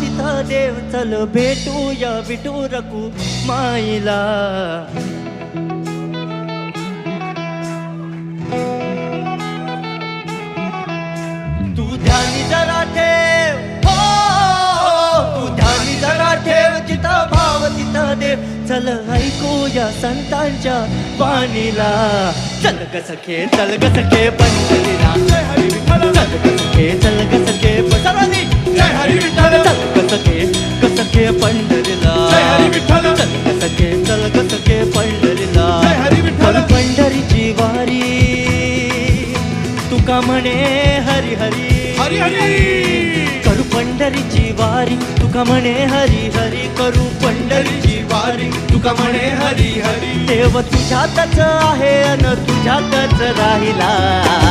तिथं देव चल भेटूया विटू रकू माईला. तू ध्यानी जरा ठेव हो तू ध्यानी जरा ठेव जिथं भाव तिथं देव. चल ऐकूया संतांच्या पाणीला चल ग सखे चल ग सखे पंढरीला सखे पंढरीला. चल सखे चल ग सखे पंढरीला. पंढरीची वारी तुका म्हणे हरी हरी. हरी हरी. करू पंढरीची वारी तुका म्हणे हरी हरी. करू पंढरीची वारी तुका म्हणे हरी हरी. देव तुझ्यातच आहे अन तुझ्यातच राहिला.